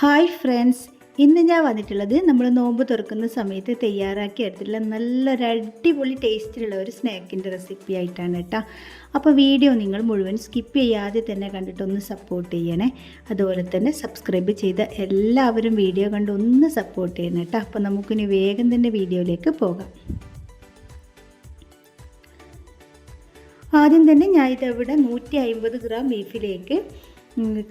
Hi friends. ഇന്ന് ഞാൻ വന്നിട്ടുള്ളത് നമ്മൾ നോമ്പ് തുറക്കുന്ന സമയത്ത് തയ്യാറാക്കി എടുത്തിട്ടുള്ള നല്ലൊരു അടിപൊളി ടേസ്റ്റിലുള്ള ഒരു സ്നാക്കിന്റെ റെസിപ്പി ആയിട്ടാണ് കേട്ടോ. അപ്പോൾ വീഡിയോ നിങ്ങൾ മുഴുവൻ സ്കിപ്പ് ചെയ്യാതെ തന്നെ കണ്ടിട്ടൊന്ന് സപ്പോർട്ട് ചെയ്യണേ. അതുപോലെ തന്നെ സബ്സ്ക്രൈബ് ചെയ്ത എല്ലാവരും വീഡിയോ കണ്ട് ഒന്ന് സപ്പോർട്ട് ചെയ്യണം കേട്ടോ. അപ്പോൾ നമുക്കിനി വേഗം തന്നെ വീഡിയോയിലേക്ക് പോകാം. ആദ്യം തന്നെ ഞാൻ ഇതവിടെ നൂറ്റി അമ്പത് ഗ്രാം ബീഫിലേക്ക്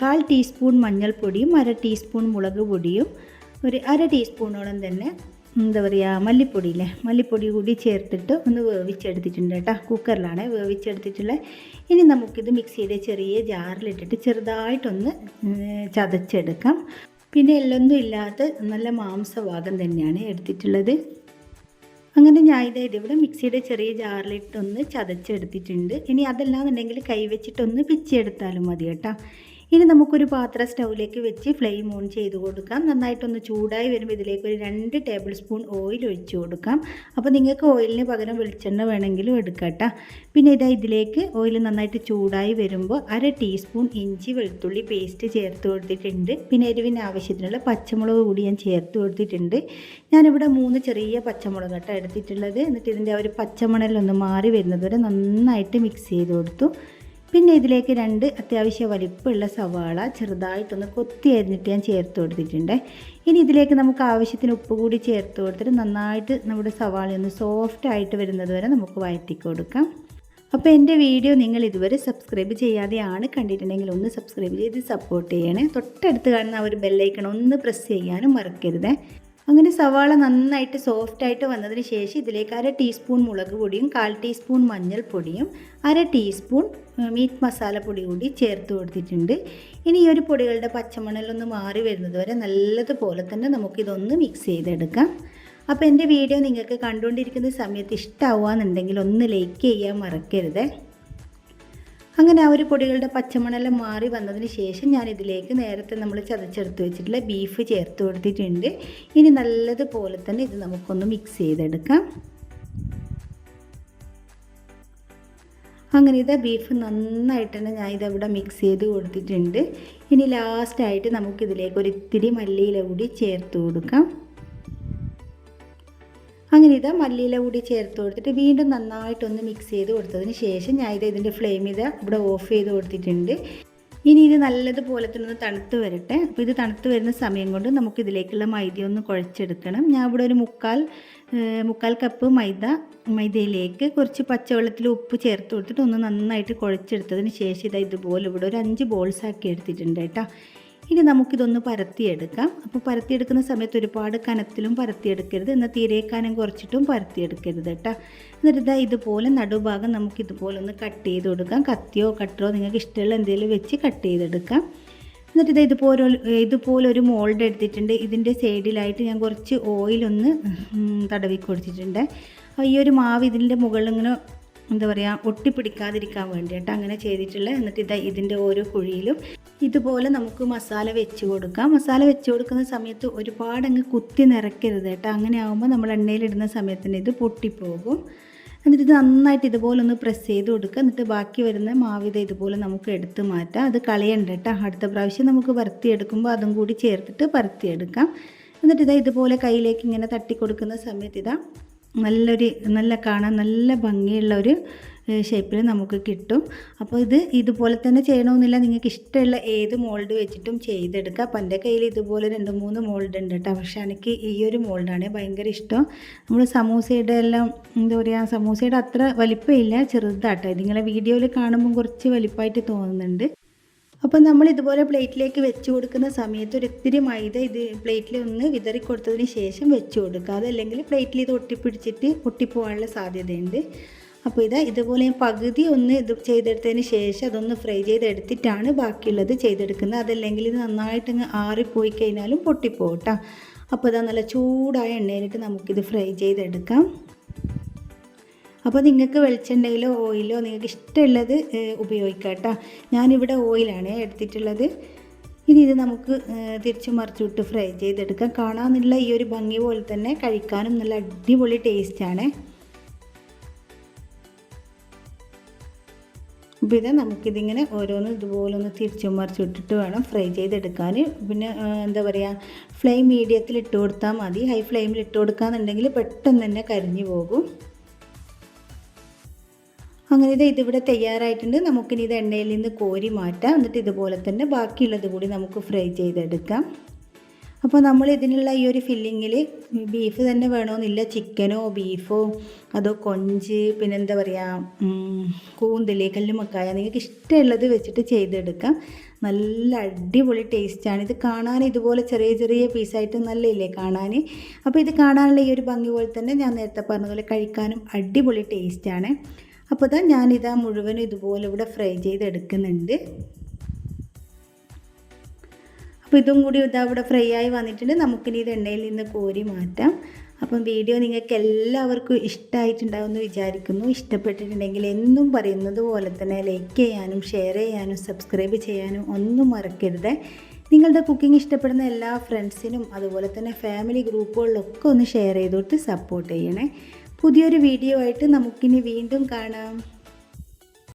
കാൽ ടീസ്പൂൺ മഞ്ഞൾപ്പൊടിയും അര ടീസ്പൂൺ മുളക് പൊടിയും ഒരു അര ടീസ്പൂണോളം തന്നെ എന്താ പറയുക മല്ലിപ്പൊടിയില്ലേ മല്ലിപ്പൊടി കൂടി ചേർത്തിട്ട് ഒന്ന് വേവിച്ചെടുത്തിട്ടുണ്ട് കേട്ടോ. കുക്കറിലാണ് വേവിച്ചെടുത്തിട്ടുള്ളത് ഇനി നമുക്കിത് മിക്സിയുടെ ചെറിയ ജാറിലിട്ടിട്ട് ചെറുതായിട്ടൊന്ന് ചതച്ചെടുക്കാം. പിന്നെ എല്ലൊന്നും ഇല്ലാത്ത നല്ല മാംസഭാഗം തന്നെയാണ് എടുത്തിട്ടുള്ളത്. അങ്ങനെ ഞാൻ ഇത് ഇതിവിടെ മിക്സിയുടെ ചെറിയ ജാറിലിട്ടൊന്ന് ചതച്ചെടുത്തിട്ടുണ്ട്. ഇനി അതല്ലാന്നുണ്ടെങ്കിൽ കൈവച്ചിട്ടൊന്ന് പിച്ചെടുത്താലും മതി കേട്ടോ. ഇനി നമുക്കൊരു പാത്രം സ്റ്റൗവിലേക്ക് വെച്ച് ഫ്ലെയിം ഓൺ ചെയ്ത് കൊടുക്കാം. നന്നായിട്ടൊന്ന് ചൂടായി വരുമ്പോൾ ഇതിലേക്ക് ഒരു രണ്ട് ടേബിൾ സ്പൂൺ ഓയിൽ ഒഴിച്ചു കൊടുക്കാം. അപ്പോൾ നിങ്ങൾക്ക് ഓയിലിന് പകരം വെളിച്ചെണ്ണ വേണമെങ്കിലും എടുക്കാം പിന്നെ ഇതാ ഇതിലേക്ക് ഓയിൽ നന്നായിട്ട് ചൂടായി വരുമ്പോൾ അര ടീസ്പൂൺ ഇഞ്ചി വെളുത്തുള്ളി പേസ്റ്റ് ചേർത്ത് കൊടുത്തിട്ടുണ്ട്. പിന്നെ എരിവിന് ആവശ്യത്തിനുള്ള പച്ചമുളക് കൂടി ഞാൻ ചേർത്ത് കൊടുത്തിട്ടുണ്ട്. ഞാനിവിടെ മൂന്ന് ചെറിയ പച്ചമുളക് കേട്ടോ എടുത്തിട്ടുള്ളത്. എന്നിട്ട് ഇതിന്റെ ഒരു പച്ചമണലൊന്ന് മാറി വരുന്നത് വരെ നന്നായിട്ട് മിക്സ് ചെയ്ത് കൊടുത്തു. പിന്നെ ഇതിലേക്ക് രണ്ട് അത്യാവശ്യ വലിപ്പമുള്ള സവാള ചെറുതായിട്ടൊന്ന് കൊത്തി അരിഞ്ഞിട്ട് ഞാൻ ചേർത്ത് കൊടുത്തിട്ടുണ്ട്. ഇനി ഇതിലേക്ക് നമുക്ക് ആവശ്യത്തിന് ഉപ്പ് കൂടി ചേർത്ത് കൊടുത്തിട്ട് നന്നായിട്ട് നമ്മുടെ സവാള ഒന്ന് സോഫ്റ്റ് ആയിട്ട് വരുന്നത് വരെ നമുക്ക് വഴറ്റി കൊടുക്കാം. അപ്പോൾ എന്റെ വീഡിയോ നിങ്ങൾ ഇതുവരെ സബ്സ്ക്രൈബ് ചെയ്യാതെയാണ് കണ്ടിട്ടുണ്ടെങ്കിൽ ഒന്ന് സബ്സ്ക്രൈബ് ചെയ്ത് സപ്പോർട്ട് ചെയ്യണേ. തൊട്ടടുത്ത് കാണുന്ന ആ ഒരു ബെല്ലൈക്കൺ ഒന്ന് പ്രസ് ചെയ്യാനും മറക്കരുത്. അങ്ങനെ സവാള നന്നായിട്ട് സോഫ്റ്റ് ആയിട്ട് വന്നതിന് ശേഷം ഇതിലേക്ക് അര ടീസ്പൂൺ മുളക് പൊടിയും കാൽ ടീസ്പൂൺ മഞ്ഞൾപ്പൊടിയും അര ടീസ്പൂൺ മീറ്റ് മസാല പൊടി കൂടി ചേർത്ത് കൊടുത്തിട്ടുണ്ട്. ഇനി ഈ ഒരു പൊടികളുടെ പച്ചമണലൊന്ന് മാറി വരുന്നത് വരെ നല്ലതുപോലെ തന്നെ നമുക്കിതൊന്ന് മിക്സ് ചെയ്തെടുക്കാം. അപ്പോൾ എന്റെ വീഡിയോ നിങ്ങൾക്ക് കണ്ടുകൊണ്ടിരിക്കുന്ന സമയത്ത് ഇഷ്ടമാവുകയെന്നുണ്ടെങ്കിൽ ഒന്ന് ലൈക്ക് ചെയ്യാൻ മറക്കരുത്. അങ്ങനെ ആ ഒരു പൊടികളുടെ പച്ചമണെല്ലാം മാറി വന്നതിന് ശേഷം ഞാൻ ഇതിലേക്ക് നേരത്തെ നമ്മൾ ചതച്ചെടുത്ത് വെച്ചിട്ടുള്ള ബീഫ് ചേർത്ത് കൊടുത്തിട്ടുണ്ട്. ഇനി നല്ലതുപോലെ തന്നെ ഇത് നമുക്കൊന്ന് മിക്സ് ചെയ്തെടുക്കാം. അങ്ങനെ ഇതാ ബീഫ് നന്നായിട്ട് തന്നെ ഞാൻ ഇതവിടെ മിക്സ് ചെയ്ത് കൊടുത്തിട്ടുണ്ട്. ഇനി ലാസ്റ്റായിട്ട് നമുക്കിതിലേക്ക് ഒരു ഇത്തിരി മല്ലിയില കൂടി ചേർത്ത് കൊടുക്കാം. അങ്ങനെ ഇത് മല്ലിയില കൂടി ചേർത്ത് കൊടുത്തിട്ട് വീണ്ടും നന്നായിട്ടൊന്ന് മിക്സ് ചെയ്ത് കൊടുത്തതിന് ശേഷം ഞാൻ ഇത് ഇതിന്റെ ഫ്ലെയിം ഇത് ഇവിടെ ഓഫ് ചെയ്ത് കൊടുത്തിട്ടുണ്ട്. ഇനി ഇത് നല്ലതുപോലെ തന്നെ ഒന്ന് തണുത്ത് വരട്ടെ. അപ്പോൾ ഇത് തണുത്ത് വരുന്ന സമയം കൊണ്ട് നമുക്ക് ഇതിലേക്കുള്ള മൈദ ഒന്ന് കുഴച്ചെടുക്കണം. ഞാൻ ഇവിടെ ഒരു മുക്കാൽ മുക്കാൽ കപ്പ് മൈദ മൈദയിലേക്ക് കുറച്ച് പച്ചവെള്ളത്തിൽ ഉപ്പ് ചേർത്ത് കൊടുത്തിട്ട് ഒന്ന് നന്നായിട്ട് കുഴച്ചെടുത്തതിന് ശേഷം ഇതാ ഇതുപോലെ ഇവിടെ ഒരു അഞ്ച് ബോൾസ് ആക്കി എടുത്തിട്ടുണ്ട് കേട്ടോ. ഇനി നമുക്കിതൊന്ന് പരത്തിയെടുക്കാം. അപ്പോൾ പരത്തിയെടുക്കുന്ന സമയത്ത് ഒരുപാട് കനത്തിലും പരത്തിയെടുക്കരുത്. എന്നാൽ തീരെ കുറച്ചിട്ടും പരത്തിയെടുക്കരുത് കേട്ടോ. എന്നിട്ട് ഇതാ ഇതുപോലെ നടുഭാഗം നമുക്ക് ഇതുപോലെ ഒന്ന് കട്ട് ചെയ്ത് കൊടുക്കാം. കത്തിയോ കട്ടറോ നിങ്ങൾക്ക് ഇഷ്ടമുള്ള എന്തെങ്കിലും വെച്ച് കട്ട് ചെയ്തെടുക്കാം. എന്നിട്ട് ഇത് ഇതുപോലെ ഇതുപോലെ ഒരു മോൾഡ് എടുത്തിട്ടുണ്ട്. ഇതിന്റെ സൈഡിലായിട്ട് ഞാൻ കുറച്ച് ഓയിലൊന്ന് തടവി കൊടുത്തിട്ടുണ്ട്. ഈ ഒരു മാവ് ഇതിന്റെ മുകളിൽ ഇങ്ങനെ എന്താ പറയുക ഒട്ടിപ്പിടിക്കാതിരിക്കാൻ വേണ്ടിയിട്ട് അങ്ങനെ ചെയ്തിട്ടുള്ള എന്നിട്ട് ഇതാ ഇതിന്റെ ഓരോ കുഴിയിലും ഇതുപോലെ നമുക്ക് മസാല വെച്ച് കൊടുക്കാം. മസാല വെച്ച് കൊടുക്കുന്ന സമയത്ത് ഒരുപാട് അങ്ങ് കുത്തി നിറയ്ക്കരുത് കേട്ടോ. അങ്ങനെ ആകുമ്പോൾ നമ്മൾ എണ്ണയിലിടുന്ന സമയത്തിന് ഇത് പൊട്ടിപ്പോകും. എന്നിട്ട് ഇത് നന്നായിട്ട് ഇതുപോലെ ഒന്ന് പ്രസ് ചെയ്ത് കൊടുക്കുക. എന്നിട്ട് ബാക്കി വരുന്ന മാവിത ഇതുപോലെ നമുക്ക് എടുത്ത് മാറ്റാം. അത് കളയണ്ട കേട്ടോ. അടുത്ത പ്രാവശ്യം നമുക്ക് പരത്തിയെടുക്കുമ്പോൾ അതും കൂടി ചേർത്തിട്ട് പരത്തിയെടുക്കാം എന്നിട്ട് ഇതാ ഇതുപോലെ കയ്യിലേക്ക് ഇങ്ങനെ തട്ടി കൊടുക്കുന്ന സമയത്ത് ഇതാ നല്ലൊരു നല്ല കാണാൻ നല്ല ഭംഗിയുള്ള ഒരു ഷേപ്പിൽ നമുക്ക് കിട്ടും. അപ്പോൾ ഇത് ഇതുപോലെ തന്നെ ചെയ്യണമെന്നില്ല. നിങ്ങൾക്ക് ഇഷ്ടമുള്ള ഏത് മോൾഡ് വെച്ചിട്ടും ചെയ്തെടുക്കുക അപ്പം എന്റെ കയ്യിൽ ഇതുപോലെ രണ്ട് മൂന്ന് മോൾഡ് ഉണ്ട് കേട്ടോ. പക്ഷേ എനിക്ക് ഈ ഒരു മോൾഡാണ് ഭയങ്കര ഇഷ്ടം. നമ്മൾ സമൂസയുടെ എല്ലാം എന്താ പറയുക സമൂസയുടെ അത്ര വലിപ്പമില്ല. ചെറുതാട്ടോ. ഇതിങ്ങനെ വീഡിയോയിൽ കാണുമ്പോൾ കുറച്ച് വലിപ്പമായിട്ട് തോന്നുന്നുണ്ട്. അപ്പോൾ നമ്മൾ ഇതുപോലെ പ്ലേറ്റിലേക്ക് വെച്ച് കൊടുക്കുന്ന സമയത്ത് ഒരു ഇത്തിരി മൈദ ഇത് പ്ലേറ്റിൽ ഒന്ന് വിതറി കൊടുത്തതിന് ശേഷം വെച്ച് കൊടുക്കുക. അതല്ലെങ്കിൽ പ്ലേറ്റിൽ ഇത് ഒട്ടിപ്പിടിച്ചിട്ട് ഒട്ടിപ്പോകാനുള്ള സാധ്യതയുണ്ട്. അപ്പോൾ ഇതാ ഇതുപോലെ പകുതി ഒന്ന് ഇത് ചെയ്തെടുത്തതിന് ശേഷം അതൊന്ന് ഫ്രൈ ചെയ്തെടുത്തിട്ടാണ് ബാക്കിയുള്ളത് ചെയ്തെടുക്കുന്നത്. അതല്ലെങ്കിൽ ഇത് നന്നായിട്ട് അങ്ങ് ആറിപ്പോയി കഴിഞ്ഞാലും പൊട്ടിപ്പോകും കേട്ടോ അപ്പോൾ ഇതാ നല്ല ചൂടായ എണ്ണയിലിട്ട് നമുക്കിത് ഫ്രൈ ചെയ്തെടുക്കാം. അപ്പോൾ നിങ്ങൾക്ക് വെളിച്ചെണ്ണയിലോ ഓയിലോ നിങ്ങൾക്ക് ഇഷ്ടമുള്ളത് ഉപയോഗിക്കാം കേട്ടോ. ഞാനിവിടെ ഓയിലാണ് എടുത്തിട്ടുള്ളത്. ഇനി ഇത് നമുക്ക് തിരിച്ച് മറിച്ചിട്ട് ഫ്രൈ ചെയ്തെടുക്കാം. കാണാമെന്നുള്ള ഈ ഒരു ഭംഗി പോലെ തന്നെ കഴിക്കാനും നല്ല അടിപൊളി ടേസ്റ്റാണ് അപ്പോൾ ഇത് നമുക്കിതിങ്ങനെ ഓരോന്ന് ഇതുപോലെ ഒന്ന് തിരിച്ചും മറിച്ചിട്ടിട്ട് വേണം ഫ്രൈ ചെയ്തെടുക്കാൻ പിന്നെ എന്താ പറയുക ഫ്ലെയിം മീഡിയത്തിൽ ഇട്ട് കൊടുത്താൽ മതി. ഹൈ ഫ്ലെയിമിൽ ഇട്ട് കൊടുക്കാന്നുണ്ടെങ്കിൽ പെട്ടെന്ന് തന്നെ കരിഞ്ഞു പോകും. അങ്ങനെ ഇത് ഇതിവിടെ തയ്യാറായിട്ടുണ്ട്. നമുക്കിനി ഇത് എണ്ണയിൽ നിന്ന് കോരി മാറ്റാം. എന്നിട്ട് ഇതുപോലെ തന്നെ ബാക്കിയുള്ളത് കൂടി നമുക്ക് ഫ്രൈ ചെയ്തെടുക്കാം. അപ്പോൾ നമ്മൾ ഇതിനുള്ള ഈ ഒരു ഫില്ലിങ്ങിൽ ബീഫ് തന്നെ വേണമെന്നില്ല. ചിക്കനോ ബീഫോ അതോ കൊഞ്ച് പിന്നെ എന്താ പറയുക കൂന്തൽ കല്ലുമക്കായ നിങ്ങൾക്ക് ഇഷ്ടമുള്ളത് വെച്ചിട്ട് ചെയ്തെടുക്കാം. നല്ല അടിപൊളി ടേസ്റ്റാണ് ഇത് കാണാൻ ഇതുപോലെ ചെറിയ ചെറിയ പീസായിട്ട് നല്ലയില്ലേ കാണാൻ? അപ്പോൾ ഇത് കാണാനുള്ള ഈ ഒരു ഭംഗി പോലെ തന്നെ ഞാൻ നേരത്തെ പറഞ്ഞതുപോലെ കഴിക്കാനും അടിപൊളി ടേസ്റ്റാണ് അപ്പോൾ ഇതാ ഞാനിതാ മുഴുവൻ ഇതുപോലെ ഇവിടെ ഫ്രൈ ചെയ്തെടുക്കുന്നുണ്ട്. അപ്പോൾ ഇതും കൂടി ഇതാ ഇവിടെ ഫ്രൈ ആയി വന്നിട്ടുണ്ട്. നമുക്കിനി ഇത് എണ്ണയിൽ നിന്ന് കോരി മാറ്റാം. അപ്പം വീഡിയോ നിങ്ങൾക്ക് എല്ലാവർക്കും ഇഷ്ടമായിട്ടുണ്ടാവുമെന്ന് വിചാരിക്കുന്നു. ഇഷ്ടപ്പെട്ടിട്ടുണ്ടെങ്കിൽ എന്നും പറയുന്നത് പോലെ തന്നെ ലൈക്ക് ചെയ്യാനും ഷെയർ ചെയ്യാനും സബ്സ്ക്രൈബ് ചെയ്യാനും ഒന്നും മറക്കരുത്. നിങ്ങളുടെ കുക്കിംഗ് ഇഷ്ടപ്പെടുന്ന എല്ലാ ഫ്രണ്ട്സിനും അതുപോലെ തന്നെ ഫാമിലി ഗ്രൂപ്പുകളിലൊക്കെ ഒന്ന് ഷെയർ ചെയ്തോട്ട് സപ്പോർട്ട് ചെയ്യണേ. പുതിയൊരു വീഡിയോ ആയിട്ട് നമുക്കിനി വീണ്ടും കാണാം.